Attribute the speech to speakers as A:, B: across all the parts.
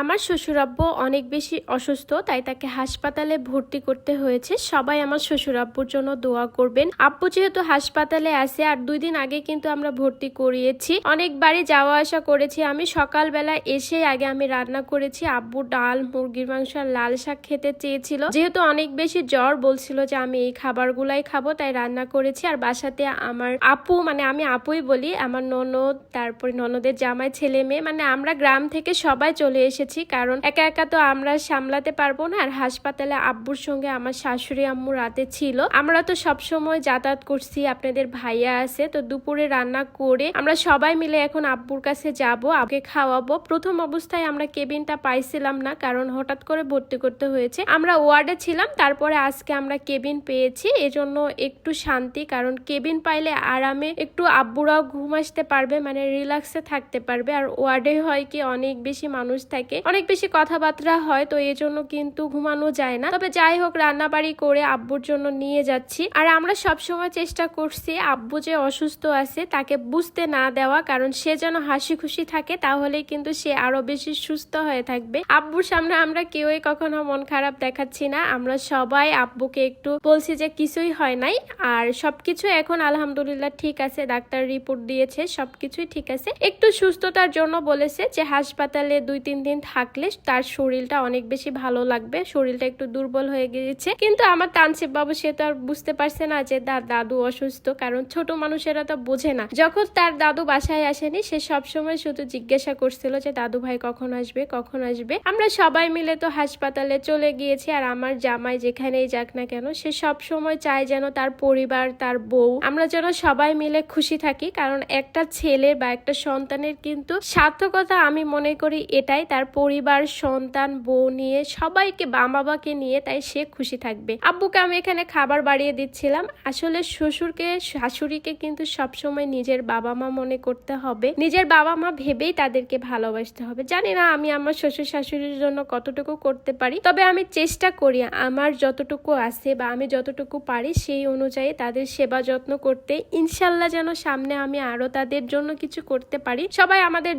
A: আমার শ্বশুরাব্বু অনেক বেশি অসুস্থ, তাই তাকে হাসপাতালে ভর্তি করতে হয়েছে। সবাই আমার শ্বশুরাব্বুর জন্য দোয়া করবেন। আব্বু যেহেতু হাসপাতালে আছে, আর দুই দিন আগে কিন্তু আমরা ভর্তি করিয়েছি। অনেকবারই যাওয়া আসা করেছি আমি। সকালবেলা এসে আগে আমি রান্না করেছি। আব্বু ডাল, মুরগির মাংস আর লাল শাক খেতে চেয়েছিল। যেহেতু অনেক বেশি জ্বর বলছিল যে আমি এই খাবারগুলাই খাব, তাই রান্না করেছি। আর বাসাতে আমার আপু মানে আমি আপুই বলি, আমার ননদ, তারপরে ননদের জামাই, ছেলে মেয়ে মানে আমরা গ্রাম থেকে সবাই চলে এসেছি। কারণ একা একা তো আমরা সামলাতে পারব না। আর হাসপাতালে আব্বুর সঙ্গে আমার শাশুড়ি আম্মু রাতে ছিল। আমরা তো সব সময় যাতায়াত করছি, আপনাদের ভাইয়া আছে। তো দুপুরে রান্না করে আমরা সবাই মিলে এখন আব্বুর কাছে যাব আগে খাওয়াবো। প্রথম অবস্থায় আমরা কেবিনটা পাইছিলাম না, কারণ হঠাৎ করে ভর্তি করতে হয়েছে। আমরা ওয়ার্ডে ছিলাম, তারপরে আজকে আমরা কেবিন পেয়েছি। এজন্য একটু শান্তি, কারণ কেবিন পাইলে আরামে একটু আব্বুরাও ঘুম আসতে পারবে মানে রিল্যাক্সে থাকতে পারবে। আর ওয়ার্ডে হয় কি, অনেক বেশি মানুষ থাকে অনেক বেশি কথাবার্তা হয়, তো এই জন্য কিন্তু ঘুমানো যায় না। তবে যাই হোক রান্না বাড়ি করে আব্বুর জন্য নিয়ে যাচ্ছি। আর আমরা সব সময় চেষ্টা করছি আব্বু যে অসুস্থ আছে তাকে বুঝতে না দেওয়া, কারণ সে যেন হাসি খুশি থাকে তাহলে কিন্তু সে আরও বেশি সুস্থ হয়ে থাকবে। আব্বুর সামনে আমরা কেউই কখনো মন খারাপ দেখাচ্ছি না। আমরা সবাই আব্বুকে একটু বলছি যে কিছুই হয় নাই। আর সবকিছু এখন আলহামদুলিল্লাহ ঠিক আছে, ডাক্তার রিপোর্ট দিয়েছে, সবকিছুই ঠিক আছে। একটু সুস্থতার জন্য বলেছে যে হাসপাতালে দুই, তিন দিন থাকলে তার শরীরটা অনেক বেশি ভালো লাগবে, শরীরটা একটু দুর্বল হয়ে গিয়েছে। কিন্তু আমার তানসিব বাবু, সে তো আর বুঝতে পারছে না যে তার দাদু অসুস্থ, কারণ ছোট মানুষেরা তো বোঝে না। যখন তার দাদু বাসায় আসেনি, সে সব সময় শুধু জিজ্ঞাসা করছিল যে, দাদু ভাই কখন আসবে? কখন আসবে? আমরা সবাই মিলে তো হাসপাতালে চলে গিয়েছি, আর আমার জামাই যেখানেই যাক না কেন, সে সব সময় চায় যেন তার পরিবার, তার বউ, আমরা যেন সবাই মিলে খুশি থাকি। কারণ একটা ছেলে বা একটা সন্তানের কিন্তু সার্থকতা আমি মনে করি এটাই, তার পরিবার, সন্তান, বউ নিয়ে সবাইকে মা বাবাকে নিয়ে তাই সে খুশি থাকবে। আব্বুকে আমি এখানে খাবার বাড়িয়ে দিচ্ছিলাম। আসলে শ্বশুরকে, শাশুড়িকে কিন্তু সবসময় নিজের বাবা মা মনে করতে হবে। নিজের বাবা মা ভেবেই তাদেরকে ভালোবাসতে হবে। জানি না আমি আমার শ্বশুর শাশুড়ির জন্য কতটুকু করতে পারি। তবে আমি চেষ্টা করি আমার যতটুকু আছে বা আমি যতটুকু পারি সেই অনুযায়ী তাদের সেবা যত্ন করতে। ইনশাল্লাহ যেন সামনে আমি আরও তাদের জন্য কিছু করতে পারি। সবাই আমাদের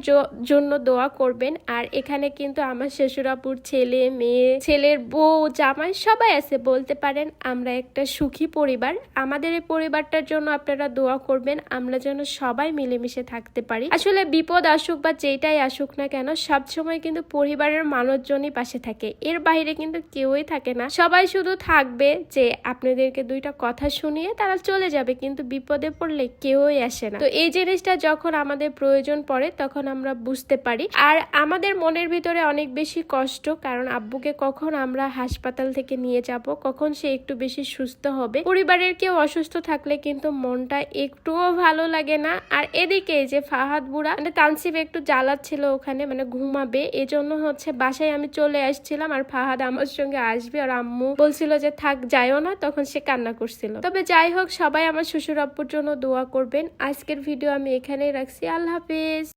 A: জন্য দোয়া করবেন। আর এখানে কিন্তু আমার শ্বশুরাপুর ছেলে, মেয়ে, ছেলের বউ, জামাই সবাই আছে। বলতে পারেন আমরা একটা সুখী পরিবার। আমাদের এই পরিবারটার জন্য আপনারা দোয়া করবেন, আমরা যেন সবাই মিলেমিশে থাকতে পারি। আসলে বিপদ আসুক বা যেটাই আসুক না কেন, সব সময় কিন্তু পরিবারের মানুষজনই পাশে থাকে। এর বাইরে কিন্তু কেউই থাকে না। সবাই শুধু থাকবে যে আপনাদেরকে দুইটা কথা শুনিয়ে তারা চলে যাবে, কিন্তু বিপদে পড়লে কেউই আসে না। তো এই জিনিসটা যখন আমাদের প্রয়োজন পড়ে, তখন আমরা বুঝতে পারি। আর আমাদের মনের ভিতরে অনেক বেশি কষ্ট, কারণ আব্বুকে কখন আমরা হাসপাতাল থেকে নিয়ে যাব, কখন সে একটু বেশি সুস্থ হবে। পরিবারের কেউ অসুস্থ থাকলে কিন্তু মনটা একটুও ভালো লাগে না। আর এদিকে যে ফাহাদ বুড়া মানে তানসিব একটু জ্বালাচ্ছিল ওখানে মানে ঘুমাবে, এজন্য হচ্ছে বাসায় আমি চলে আসছিলাম আর ফাহাদ আমার সঙ্গে আসবে। আর আম্মু বলছিল যে, থাক যাইও না। তখন সে কান্না করছিল। তবে যাই হোক, সবাই আমার শ্বশুর আব্বুর জন্য দোয়া করবেন। আজকের ভিডিও আমি এখানেই রাখছি। আল্লাহ হাফিজ।